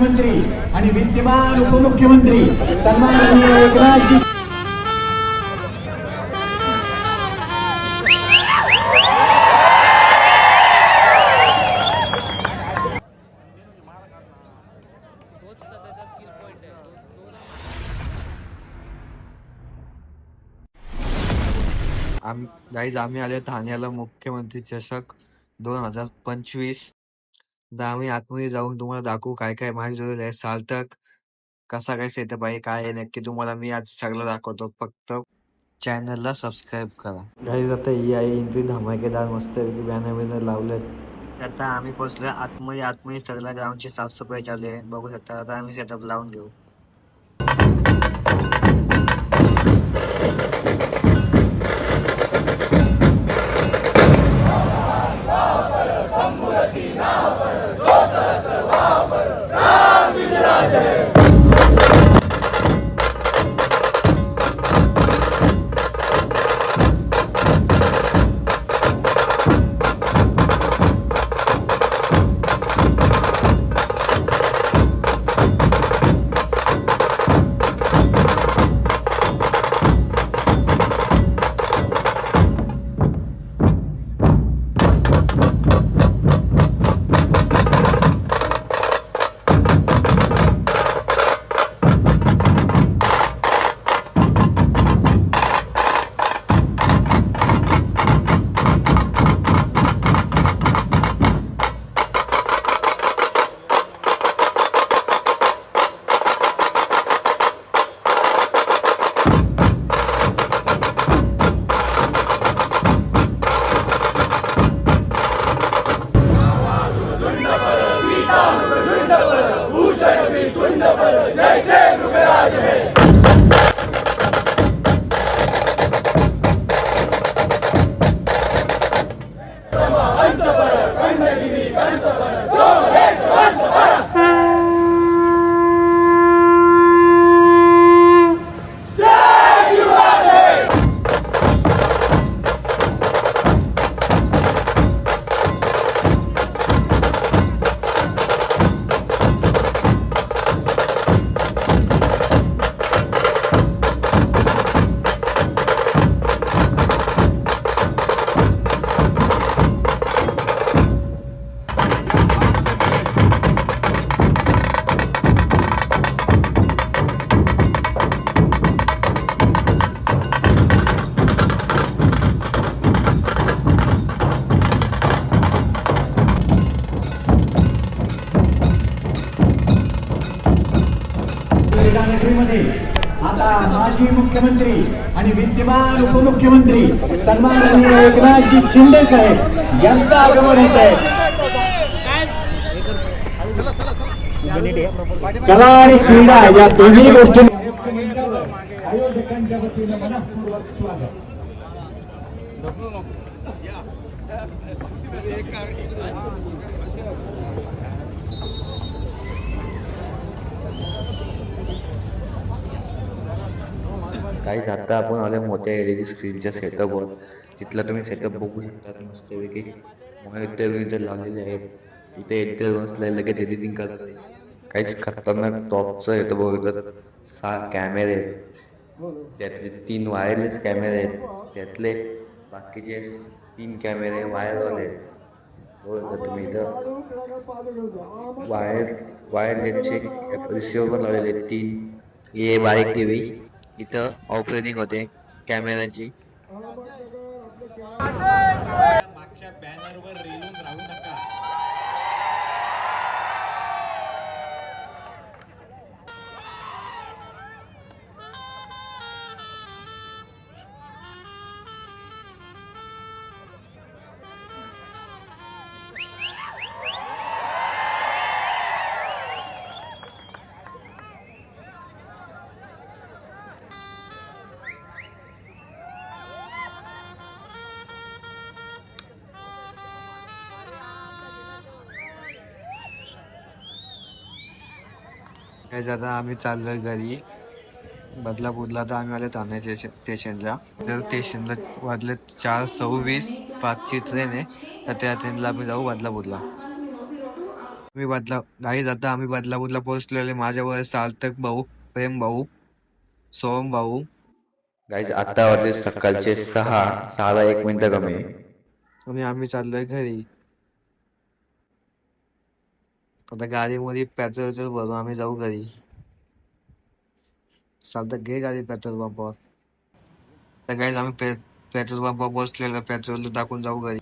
मुख्यमंत्री आणि विद्यमान उपमुख्यमंत्री सन्माननीय एकनाथजी. आम गाईज आम्ही आले ठाण्याला मुख्यमंत्री चषक दोन हजार पंचवीस. तर आम्ही आतमध्ये जाऊन तुम्हाला दाखवू काय काय माहिती जोडलेलं आहे. सार्थक कसा काय सेटअप आहे काय आहे नक्की तुम्हाला मी आज सगळं दाखवतो. फक्त चॅनलला सबस्क्राईब करा. गाईज आता ही आहे एंट्री धमाकेदार मस्त बॅनर बिनर लावलेत. आता आम्ही पोहोचलो आतमध्ये. आतमध्ये सगळ्या ग्राउंडची साफसफाई चालू आहे. बघू शकता आता आम्ही सेटअप लावून घेऊ. क्रीडानगरीमध्ये आता माजी मुख्यमंत्री आणि विद्यमान उपमुख्यमंत्री सन्माननीय एकनाथजी शिंदे साहेब यांचं आगमन होत आहे. कला आणि क्रीडा या दोन्ही गोष्टी आयोजकांच्या वतीनं मनपूर्वक स्वागत. गाईज आता आपण आल्या मोठ्या एल ई डी स्क्रीनच्या सेटअपवर तिथला तुम्ही सेटअप बघू शकता मस्तपैकी मॉनिटर इथे लावलेले आहेत. इथे एडिटर बसलाय लगेच एडिटिंग करत काहीच खतरनाक टॉपचं येतं बघ सहा कॅमेरे आहेत. त्यातले तीन वायरलेस कॅमेरे आहेत. त्यातले बाकीचे तीन कॅमेरे वायरवाले आहेत. बघा तुम्ही इथं. वायर वायरलेसचे रिसिव्हर लावलेले आहेत. तीन. ए बारीक टी व्ही इथं ऑपरेटिंग होते कॅमेऱ्याची काय आता आम्ही चाललोय घरी. बदलापूरला तर आम्ही आलो ठाणे स्टेशन- स्टेशनला. तर स्टेशनला वाजले चार सव्वीस पाचची ट्रेन आहे. तर त्या ट्रेनला आम्ही जाऊ बदलापूरला. मी बदला गाईज आता आम्ही बदलापूरला पोहोचलेले. माझ्यावर सार्थक भाऊ प्रेम भाऊ सोहम भाऊ. गाईज आता वाजले सकाळचे सहा सहाला एक मिनिटं कमी. आणि आम्ही चाललोय घरी. आता गाडीमध्ये पेट्रोल वेट्रोल भरून आम्ही जाऊ घरी. चालतं घे गाडी पेट्रोल पंपावर तर गाईज आम्ही पे पेट्रोल पंपावर बसलेलं पेट्रोल टाकून जाऊ घरी.